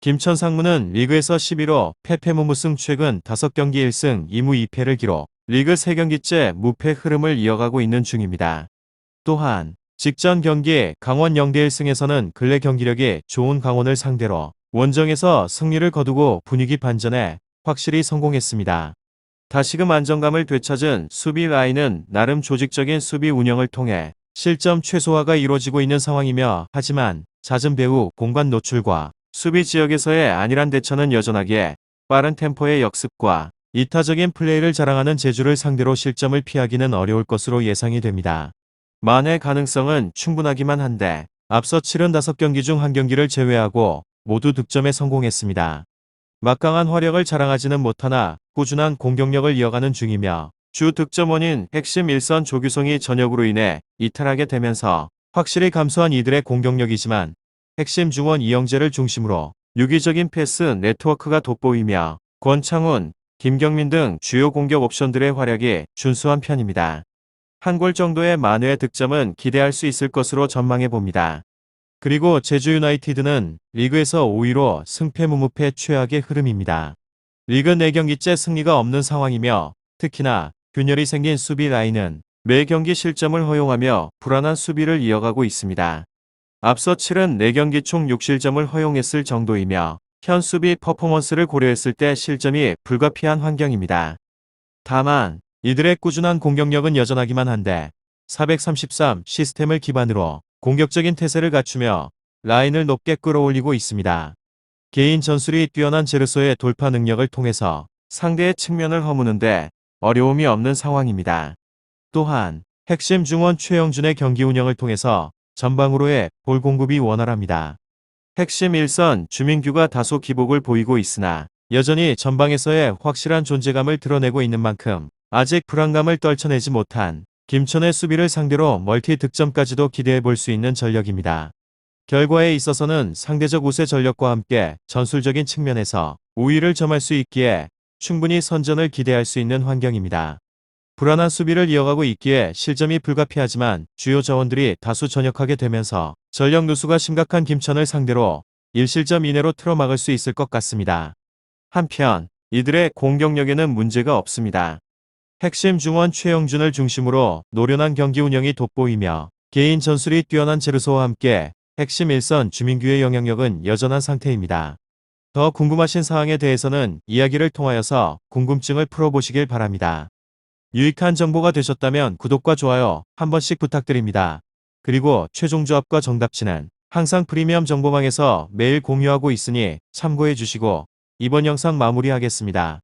김천 상무는 리그에서 11호 패패무무승 최근 5경기 1승 2무 2패를 기록 리그 3경기째 무패 흐름을 이어가고 있는 중입니다. 또한 직전 경기 강원 0대 1승에서는 근래 경기력이 좋은 강원을 상대로 원정에서 승리를 거두고 분위기 반전에 확실히 성공했습니다. 다시금 안정감을 되찾은 수비 라인은 나름 조직적인 수비 운영을 통해 실점 최소화가 이루어지고 있는 상황이며 하지만 잦은 배후 공간 노출과 수비 지역에서의 안일한 대처는 여전하기에 빠른 템포의 역습과 이타적인 플레이를 자랑하는 제주를 상대로 실점을 피하기는 어려울 것으로 예상이 됩니다. 만의 가능성은 충분하기만 한데 앞서 치른 5경기 중 한 경기를 제외하고 모두 득점에 성공했습니다. 막강한 화력을 자랑하지는 못하나 꾸준한 공격력을 이어가는 중이며 주 득점원인 핵심 일선 조규성이 전역으로 인해 이탈하게 되면서 확실히 감소한 이들의 공격력이지만 핵심 중원 이영재를 중심으로 유기적인 패스 네트워크가 돋보이며 권창훈, 김경민 등 주요 공격 옵션들의 활약이 준수한 편입니다. 한 골 정도의 만회의 득점은 기대할 수 있을 것으로 전망해 봅니다. 그리고 제주 유나이티드는 리그에서 5위로 승패 무무패 최악의 흐름입니다. 리그 4경기째 승리가 없는 상황이며 특히나 균열이 생긴 수비 라인은 매 경기 실점을 허용하며 불안한 수비를 이어가고 있습니다. 앞서 치른 4경기 총 6실점을 허용했을 정도이며 현 수비 퍼포먼스를 고려했을 때 실점이 불가피한 환경입니다. 다만 이들의 꾸준한 공격력은 여전하기만 한데 433 시스템을 기반으로 공격적인 태세를 갖추며 라인을 높게 끌어올리고 있습니다. 개인 전술이 뛰어난 제르소의 돌파 능력을 통해서 상대의 측면을 허무는데 어려움이 없는 상황입니다. 또한 핵심 중원 최영준의 경기 운영을 통해서 전방으로의 볼 공급이 원활합니다. 핵심 일선 주민규가 다소 기복을 보이고 있으나 여전히 전방에서의 확실한 존재감을 드러내고 있는 만큼 아직 불안감을 떨쳐내지 못한 김천의 수비를 상대로 멀티 득점까지도 기대해 볼 수 있는 전력입니다. 결과에 있어서는 상대적 우세 전력과 함께 전술적인 측면에서 우위를 점할 수 있기에 충분히 선전을 기대할 수 있는 환경입니다. 불안한 수비를 이어가고 있기에 실점이 불가피하지만 주요 자원들이 다수 전역하게 되면서 전력 누수가 심각한 김천을 상대로 1실점 이내로 틀어막을 수 있을 것 같습니다. 한편 이들의 공격력에는 문제가 없습니다. 핵심 중원 최영준을 중심으로 노련한 경기 운영이 돋보이며 개인 전술이 뛰어난 제르소와 함께 핵심 일선 주민규의 영향력은 여전한 상태입니다. 더 궁금하신 사항에 대해서는 이야기를 통하여서 궁금증을 풀어보시길 바랍니다. 유익한 정보가 되셨다면 구독과 좋아요 한 번씩 부탁드립니다. 그리고 최종 조합과 정답치는 항상 프리미엄 정보방에서 매일 공유하고 있으니 참고해 주시고 이번 영상 마무리하겠습니다.